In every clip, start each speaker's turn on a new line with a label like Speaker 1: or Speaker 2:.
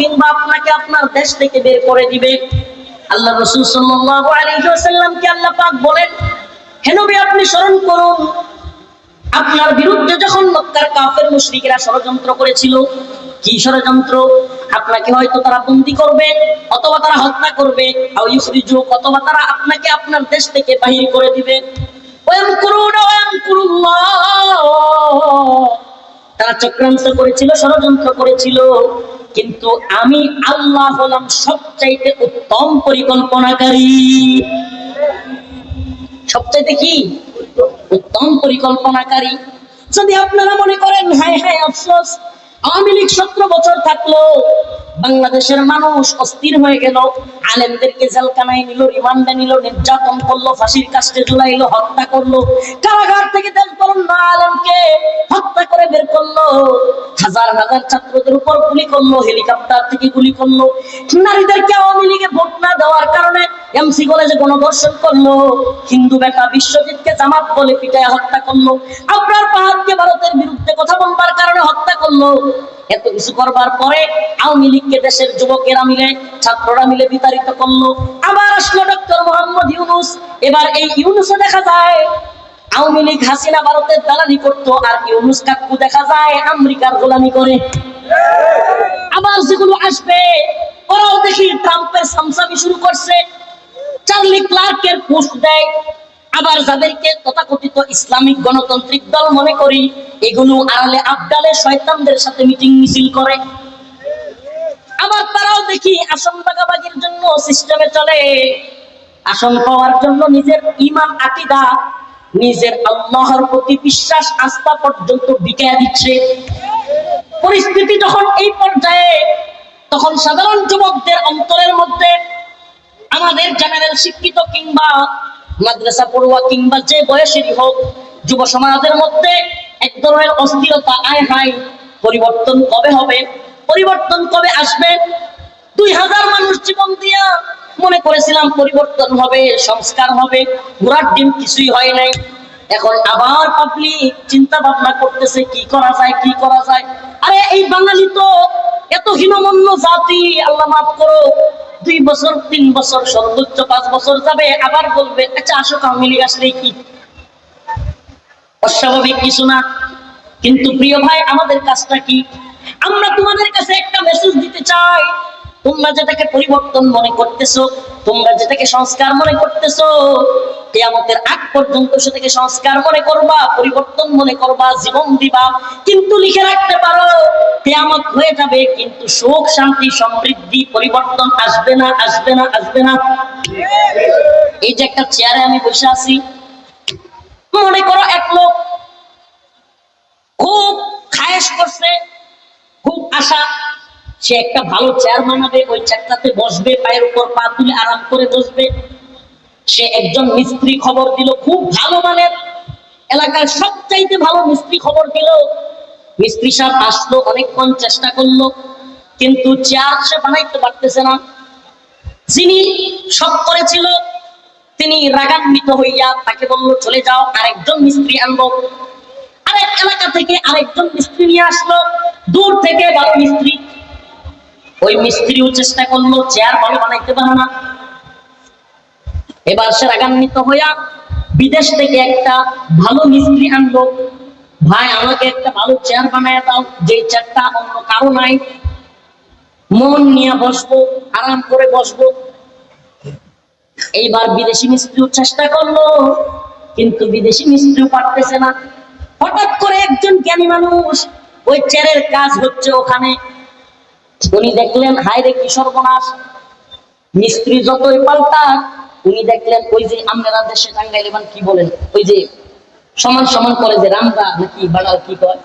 Speaker 1: কিংবা আপনাকে আপনার দেশ থেকে বের করে দিবে? আল্লাহ রসুল আল্লাহ পাক বলেন আপনি স্মরণ করুন, আপনার বিরুদ্ধে যখন মক্কার কাফের মুশরিকরা ষড়যন্ত্র করেছিল, কি ষড়যন্ত্র? আপনাকে হয়তো তারা বন্দি করবে অথবা তারা হত্যা করবে। অথবা তারা আপনাকে আপনার দেশ থেকে বাহির করে দিবে। তারা চক্রান্ত করেছিল, ষড়যন্ত্র করেছিল। কিন্তু আমি আল্লাহ হলাম সবচাইতে উত্তম পরিকল্পনাকারী। সবচাইতে কি? উত্তম পরিকল্পনাকারী। যদি আপনারা মনে করেন, হায় হায়, আফসোস, আওয়ামী লীগ সতেরো বছর থাকল বাংলাদেশের মানুষ অস্থির হয়ে গেল। আলেমদেরকে জেলখানায় নিল, রিমান্ডে নিল, নির্যাতন করল, ফাঁসির কাস্টে ঝুলাইলো, হত্যা করল। কারাগার থেকে দেশ বলুন না আলেমকে, হত্যা করে বের করল। হাজার হাজার ছাত্রদের উপর গুলি করল, হেলিকপ্টার থেকে গুলি করল। নারীদেরকে আওয়ামী লীগে ভোট না দেওয়ার কারণে এমসি কলেজে গণধর্ষণ করল। হিন্দু বেটা বিশ্বজিৎকে জামাত বলে পিটায় হত্যা করল। আপনার পাহাড়কে ভারতের করল, এত কিছু করবার পরে আওয়ামী লীগকে দেশের যুবকেরা মিলে, ছাত্ররা মিলে বিতাড়িত করল। আবার আসলো ডক্টর মোহাম্মদ ইউনুস। এবার এই ইউনুসও দেখা যায়, আওয়ামী লীগ হাসিনা ভারতের দালালি করতো, আর ইউনুস কাকু দেখা যায় আমেরিকার গোলামি করে। আবার যেগুলো আসবে, ওরাও দেখি ট্রাম্পের সামসামি শুরু করছে। চার্লি ক্লার্কের পোস্ট দেয় আবার যাদেরকে তথাকথিত ইসলামিক গণতান্ত্রিক দল মনে করি, এগুলো আড়ালে আবডালে শয়তানদের সাথে মিটিং মিছিল করে। আবার তারাও দেখি আসন বাগাবাগির জন্য সিস্টেমে চলে। আসন পাওয়ার জন্য নিজের ইমান আকিদা, নিজের আল্লাহর প্রতি বিশ্বাস আস্থা পর্যন্ত বিকায়া দিচ্ছে। পরিস্থিতি যখন এই পর্যায়ে, তখন সাধারণ যুবকদের অন্তরের মধ্যে আমাদের জেনারেল শিক্ষিত কিংবা মাদ্রাসা পড়ুয়া কিংবা যে বয়সেরই হোক, যুব সমাজের মধ্যে এক ধরনের অস্থিরতা আয় হায় পরিবর্তন কবে হবে? পরিবর্তন কবে আসবে? দুই হাজার মানুষ জীবন দিয়া মনে করেছিলাম পরিবর্তন হবে, সংস্কার হবে, ঘোড়ার ডিম কিছুই হয় নাই। এখন আবার পাবলিক চিন্তা ভাবনা করতেছে, কি করা যায়, কি করা যায়? আরে এই বাঙালি তো এত হীনমন্য জাতি, আল্লাহ মাফ করো দুই বছর, তিন বছর, সর্বোচ্চ পাঁচ বছর যাবে, আবার বলবে আচ্ছা আসো আওয়ামী আসলে কি? অস্বাভাবিক কিছু না। কিন্তু প্রিয় ভাই, আমাদের কাজটা কি? আমরা তোমাদের কাছে একটা মেসেজ দিতে চাই। তোমরা যেটাকে পরিবর্তন মনে করতেছো, তোমরা যেটাকে সংস্কার মনে করতেছো, কেয়ামতের আগ পর্যন্ত সেটাকে সংস্কার মনে করবা, পরিবর্তন মনে করবা, জীবন দিবা। কিন্তু লিখে রাখতে পারো কেয়ামত হয়ে যাবে, কিন্তু সুখ, শান্তি, সমৃদ্ধি, পরিবর্তন আসবে না আসবে না আসবে না। এই যে একটা চেয়ারে আমি বসে আছি, মনে করো এক লোক খুব খায়েশ করছে, খুব আশা, সে একটা ভালো চেয়ার বানাবে, ওই চেয়ারটাতে বসবে, পায়ের উপর পা তুলে আরাম করে বসবে। সে একজন মিস্ত্রি খবর দিল, খুব ভালো মানের, এলাকার সবচাইতে ভালো মিস্ত্রি খবর দিল মিস্ত্রি সাহেব আসলো, অনেকক্ষণ চেষ্টা করল, কিন্তু চেয়ার সে বানাইতে পারতেছে না। যিনি সব করেছিল, তিনি রাগান্বিত হইয়া তাকে বলল, চলে যাও, আরেকজন মিস্ত্রি আনব। আরেক এলাকা থেকে আরেকজন মিস্ত্রি নিয়ে আসলো, দূর থেকে ভালো মিস্ত্রি। ওই মিস্ত্রিও চেষ্টা করল, চেয়ার ভালো বানাইতে পারে না। এবার সে রাগান্বিত হইয়া বিদেশ থেকে একটা ভালো মিস্ত্রি আনলো ভাই, আমাকে একটা ভালো চেয়ার বানায় দাও যে চেয়ারটা অন্য কারও নাই। মন নিয়ে বসবো, আরাম করে বসবো। এইবার বিদেশি মিস্ত্রিও চেষ্টা করল, কিন্তু বিদেশি মিস্ত্রিও পারতেছে না। হঠাৎ করে একজন জ্ঞানী মানুষ ওই চেয়ারের কাজ হচ্ছে ওখানে। উনি দেখলেন, হায় রে, কি সর্বনাশ। মিস্ত্রি যতই পাল্টা উনি দেখলেন, ওই যে আমরা দেশে টাঙ্গাইলে মানে কি বলেন? ওই যে সমান সমান করে যে রামদা নাকি বাড়াল কি কয়?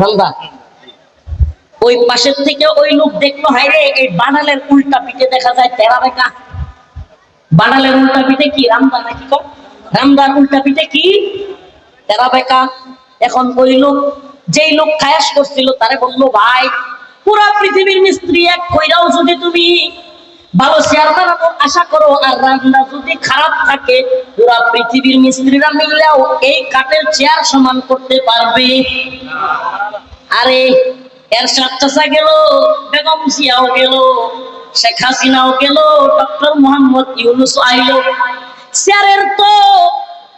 Speaker 1: রামদা। ওই পাশের থেকে ওই লোক দেখল, হায় রে, এই বানালের উল্টা পিঠে দেখা যায় তেরা বেকা। বানালের উল্টা পিঠে কি, রামদা নাকি কয়? রামদার উল্টা পিঠে কি? তেরা বেকা। এখন ওই লোক, যেই লোক খায়াস করছিল, তারে বলল, ভাই, পুরা পৃথিবীর মিস্ত্রি এক কইরাও যদি তুমি ভালো বানানোর আশা করো, আর রান্না যদি খারাপ থাকে, পুরা পৃথিবীর মিস্ত্রিরা মিললেও এই কাঠের চেয়ার সমান করতে পারবে। আরে, এর চাচা গেল, বেগম জিয়াও গেল, শেখ হাসিনাও গেল, ডক্টর মোহাম্মদ ইউনুস আইল। চেয়ারের তো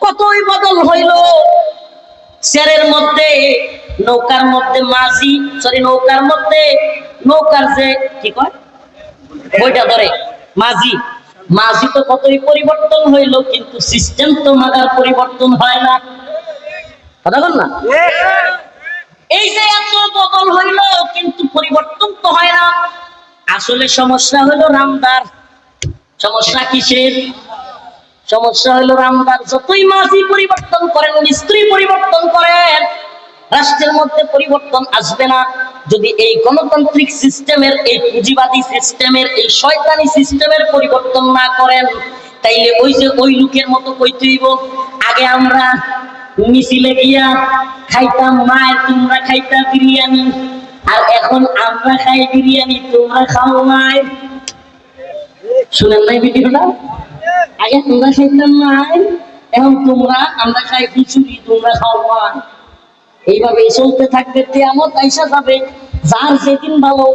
Speaker 1: কতই বদল হইল। চেয়ারের মধ্যে, নৌকার মধ্যে মাঝি সরি নৌকার মধ্যে, নৌকার যে, কি কয়? বইটা ধরে, মাঝি। মাঝি তো কতই পরিবর্তন হইল, কিন্তু সিস্টেম তো মাগার পরিবর্তন হয় না। কথা বল না? এই যে এত বদল হইল, কিন্তু পরিবর্তন তো হয় না। আসলে সমস্যা হলো রামদার। সমস্যা কিসের? সমস্যা হলো রামদার, যতই মাঝি পরিবর্তন করেন মিস্ত্রি পরিবর্তন করেন রাষ্ট্রের মধ্যে পরিবর্তন আসবে না। যদি এই গণতান্ত্রিক সিস্টেমের, এই পুঁজিবাদী সিস্টেমের, এই শয়তানি সিস্টেমের পরিবর্তন না করেন, তাইলে ওই যে ওই লোকের মতো কইতেইব আগে আমরা মিছিলে গিয়া খাইতাম, মায়ের তোমরা খাইতা বিরিয়ানি, আর এখন আমরা খাই বিরিয়ানি, তোমরা খাও মায়ের। শুনেন নাই ভিডিওটা? আগে তোমরা খাইতাম মায়ের, এখন তোমরা, আমরা খাই খিচুড়ি, তোমরা খাও মায়ের। এইভাবে চলতে থাকবে তেমন আইসা যাবে। যার যেদিন ভালো